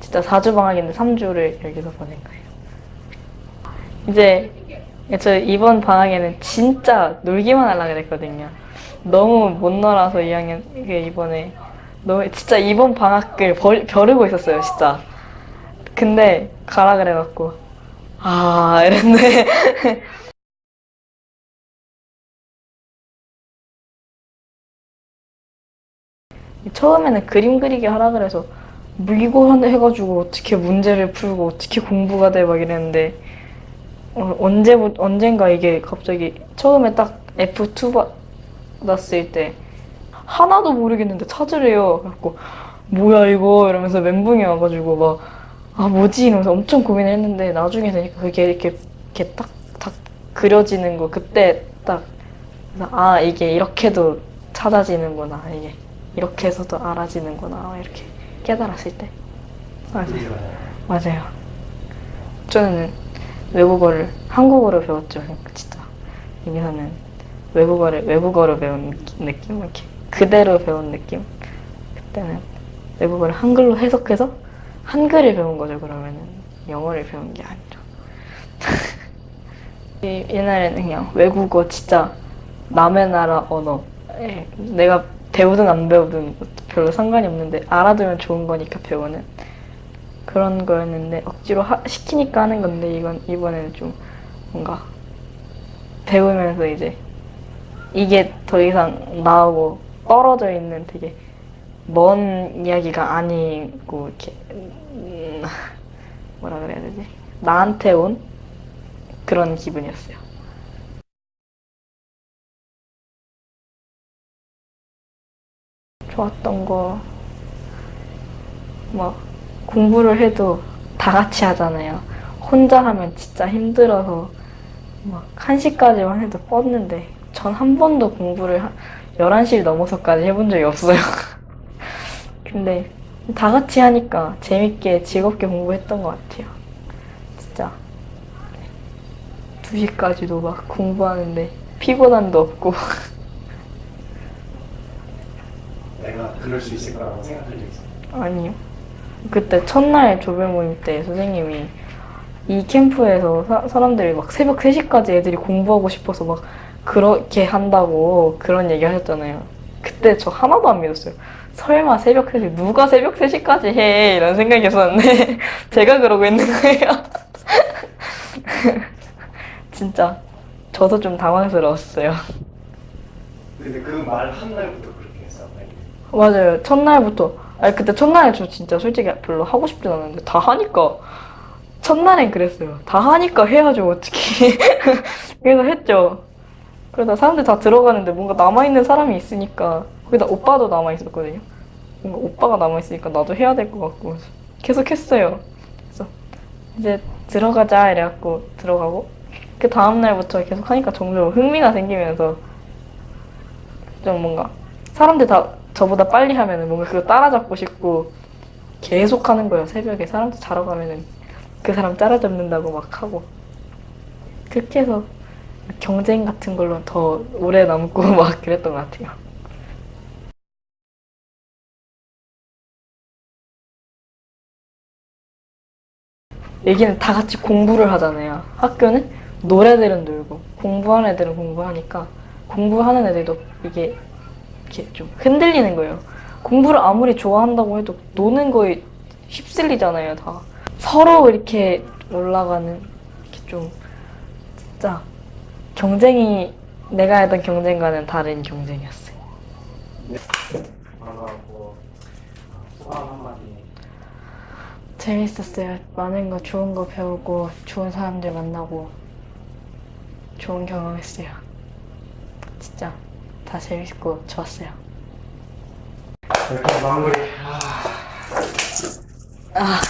진짜 4주 방학인데 3주를 여기서 보낸 거예요. 이제 저 이번 방학에는 진짜 놀기만 하려고 그랬거든요. 너무 못 놀아서 2학년 이게 이번에 너무 진짜 이번 방학을 벌, 벼르고 있었어요, 진짜. 근데 가라 그래갖고 아 이랬는데 처음에는 그림 그리기 하라 그래서 뭐 이거 해가지고 어떻게 문제를 풀고 어떻게 공부가 돼? 막 이랬는데 어, 언제 언젠가 이게 갑자기 처음에 딱 F2 받았을 때 하나도 모르겠는데 찾으래요. 그래갖고 뭐야 이거? 이러면서 멘붕이 와가지고 막 아 뭐지? 이러면서 엄청 고민을 했는데 나중에 되니까 그게 이렇게 이렇게 딱 딱 그려지는 거 그때 딱 아 이게 이렇게도 찾아지는구나. 이게 이렇게 해서도 알아지는구나. 이렇게 깨달았을 때 맞아요. 맞아요. 저는 외국어를 한국어로 배웠죠. 그러니까 진짜 여기서는 외국어를 외국어로 배운 느낌 이렇게 그대로 배운 느낌. 그때는 외국어를 한글로 해석해서 한글을 배운 거죠. 그러면은 영어를 배운 게 아니라. 이- 옛날에는 그냥 외국어 진짜 남의 나라 언어. 에, 내가 배우든 안 배우든 별로 상관이 없는데 알아두면 좋은 거니까 배우는 그런 거였는데 억지로 하- 시키니까 하는 건데 이건 이번에는 좀 뭔가 배우면서 이제 이게 더 이상 나하고 떨어져 있는 되게 먼 이야기가 아니고 이렇게 음, 뭐라 그래야 되지 나한테 온 그런 기분이었어요. 좋았던 거, 막, 공부를 해도 다 같이 하잖아요. 혼자 하면 진짜 힘들어서, 막, 1시까지만 해도 뻗는데, 전 한 번도 공부를 한 11시 넘어서까지 해본 적이 없어요. 근데, 다 같이 하니까 재밌게 즐겁게 공부했던 것 같아요. 진짜. 2시까지도 막 공부하는데, 피곤함도 없고, 내가 그럴 수 있을 거라고 생각한 적 있어. 아니요. 그때 첫날 조별 모임 때 선생님이 이 캠프에서 사, 사람들이 막 새벽 3시까지 애들이 공부하고 싶어서 막 그렇게 한다고 그런 얘기 하셨잖아요. 그때 저 하나도 안 믿었어요. 설마 새벽 3시, 누가 새벽 3시까지 해? 이런 생각이었었는데 제가 그러고 있는 거예요. 진짜 저도 좀 당황스러웠어요. 근데 그 말 한 날부터 맞아요. 첫날부터. 아니, 그때 첫날에 저 진짜 솔직히 별로 하고 싶진 않았는데, 다 하니까. 첫날엔 그랬어요. 다 하니까 해야죠, 어떻게. 그래서 했죠. 그러다 사람들 다 들어가는데 뭔가 남아있는 사람이 있으니까. 거기다 오빠도 남아있었거든요. 뭔가 오빠가 남아있으니까 나도 해야 될 것 같고. 계속 했어요. 그래서 이제 들어가자 이래갖고 들어가고. 그 다음날부터 계속 하니까 점점 흥미가 생기면서 좀 뭔가 사람들 다 저보다 빨리 하면은 뭔가 그거 따라잡고 싶고 계속 하는 거예요 새벽에 사람들 자러 가면은 그 사람 따라잡는다고 막 하고 그렇게 해서 경쟁 같은 걸로 더 오래 남고 막 그랬던 것 같아요. 여기는 다 같이 공부를 하잖아요. 학교는 노래들은 놀고 공부하는 애들은 공부하니까 공부하는 애들도 이게 이렇게 좀 흔들리는 거예요. 공부를 아무리 좋아한다고 해도 노는 거에 휩쓸리잖아요, 다. 서로 이렇게 올라가는 이렇게 좀 진짜 경쟁이 내가 했던 경쟁과는 다른 경쟁이었어요. 재밌었어요. 많은 거 좋은 거 배우고 좋은 사람들 만나고 좋은 경험했어요. 진짜 다 재밌고 좋았어요. 이렇게 마무리. 아.